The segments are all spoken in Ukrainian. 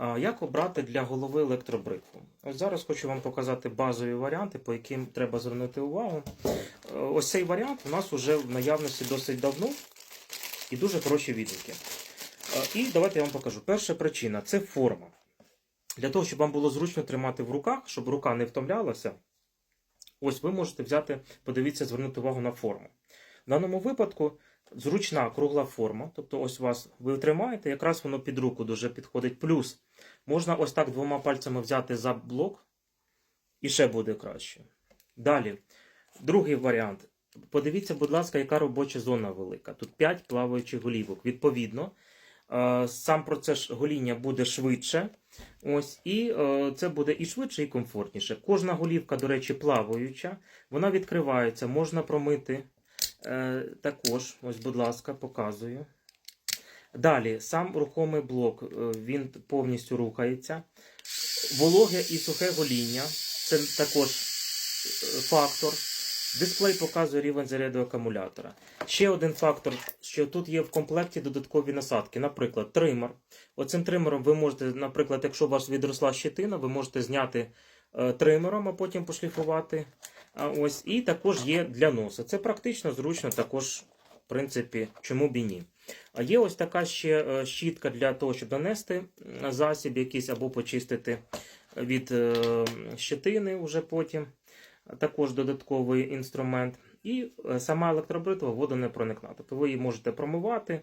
Як обрати для голови електробритву? Ось зараз хочу вам показати базові варіанти, по яким треба звернути увагу. Е, Ось цей варіант у нас вже в наявності досить давно і дуже хороші відгуки. Е, І давайте я вам покажу. Перша причина це форма. Для того, щоб вам було зручно тримати в руках, щоб рука не втомлялася, ось ви можете взяти, подивіться, звернути увагу на форму. В даному випадку зручна кругла форма, тобто ось вас ви тримаєте, якраз воно під руку дуже підходить. Плюс можна ось так двома пальцями взяти за блок, і ще буде краще. Далі, другий варіант. Подивіться, будь ласка, яка робоча зона велика. Тут 5 плаваючих голівок. Відповідно, е, сам процес гоління буде швидше. Ось, і е, це буде і швидше, і комфортніше. Кожна голівка, до речі, плаваюча. Вона відкривається, можна промити також. Ось, будь ласка, показую. Далі, сам рухомий блок, е, він повністю рухається. Вологе і сухе гоління це також е, фактор. Дисплей показує рівень заряду акумулятора. Ще один фактор, що тут є в комплекті додаткові насадки, наприклад, тример. Оцим тримером ви можете, наприклад, якщо у вас відросла щетина, ви можете зняти е, тримером, а потім пошліфувати. Ось, і також є для носа. Це практично зручно, також, в принципі, чому б і ні. А є ось така ще е, щітка для того, щоб нанести засіб якийсь або почистити від е, щетини вже потім. Також додатковий інструмент. І е, сама електробритва водонепроникна. Тобто ви її можете промивати.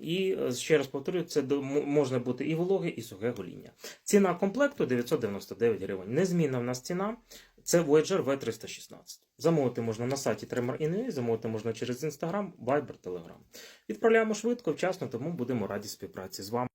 І е, ще раз повторюю, це можна бути і вологе, і сухе гоління. Ціна комплекту 999 гривень. Незмінна в нас ціна. Це Voyager V316. Замовити можна на сайті Tremor.in.ua, замовити можна через Instagram, Viber, Telegram. Відправляємо швидко, вчасно, тому будемо раді співпраці з вами.